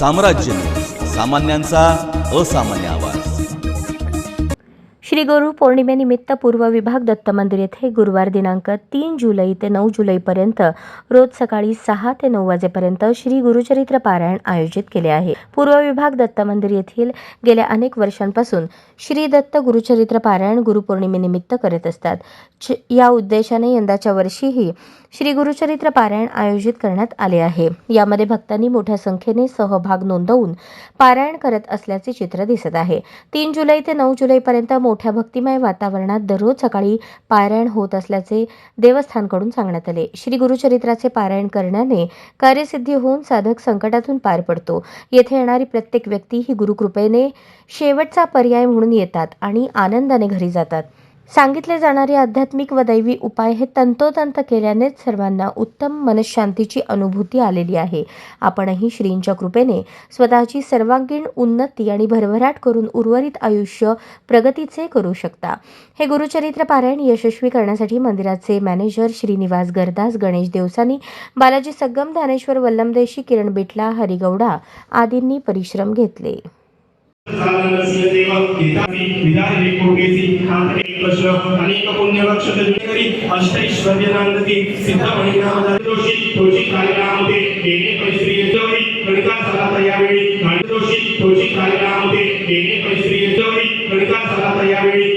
साम्राज्य. सामान्यांचा असामान्य आवाज. श्री गुरु पौर्णिमेनिमित्त पूर्व विभाग दत्त मंदिर येथे गुरुवार दिनांक तीन जुलै ते नऊ जुलैपर्यंत रोज सकाळी सहा ते नऊ वाजेपर्यंत श्री गुरुचरित्र पारायण आयोजित केले आहे. पूर्व विभाग दत्त मंदिर येथील गेल्या अनेक वर्षांपासून श्री दत्त गुरुचरित्र पारायण गुरुपौर्णिमेनिमित्त करत असतात. या उद्देशाने यंदाच्या वर्षीही श्री गुरुचरित्र पारायण आयोजित करण्यात आले आहे. यामध्ये भक्तांनी मोठ्या संख्येने सहभाग नोंदवून पारायण करत असल्याचे चित्र दिसत आहे. तीन जुलै ते नऊ जुलैपर्यंत मोठ्या भक्तिमय वातावरणात दररोज सकाळी पारायण होत असल्याचे देवस्थानकडून सांगण्यात आले. श्री गुरुचरित्राचे पारायण करण्याने कार्यसिद्धी होऊन साधक संकटातून पार पडतो. येथे येणारी प्रत्येक व्यक्ती ही गुरुकृपेने शेवटचा पर्याय म्हणून येतात आणि आनंदाने घरी जातात. सांगितले जाणारे आध्यात्मिक व दैवी उपाय हे तंतोतंत केल्यानेच सर्वांना उत्तम मनशांतीची अनुभूती आलेली आहे. आपणही श्रींच्या कृपेने स्वतःची सर्वांगीण उन्नती आणि भरभराट करून उर्वरित आयुष्य प्रगतीचे करू शकता. हे गुरुचरित्र पारायण यशस्वी करण्यासाठी मंदिराचे मॅनेजर श्रीनिवास गरदास गणेश देवसानी बालाजी सग्गम धानेश्वर वल्लमदेशी किरण बिटला हरिगौडा आदींनी परिश्रम घेतले. अनेक पुण्यलक्षत करी अष्टैश्वर्यनांदती सिद्ध महिनामधारी दोषी तोची कार्यनामते येणे पैश्री येतोरी कणिका झाला यावेळी आणि दोषी तोची कार्यनामते येणे पैश्री येतोरी कणिका झाला यावेळी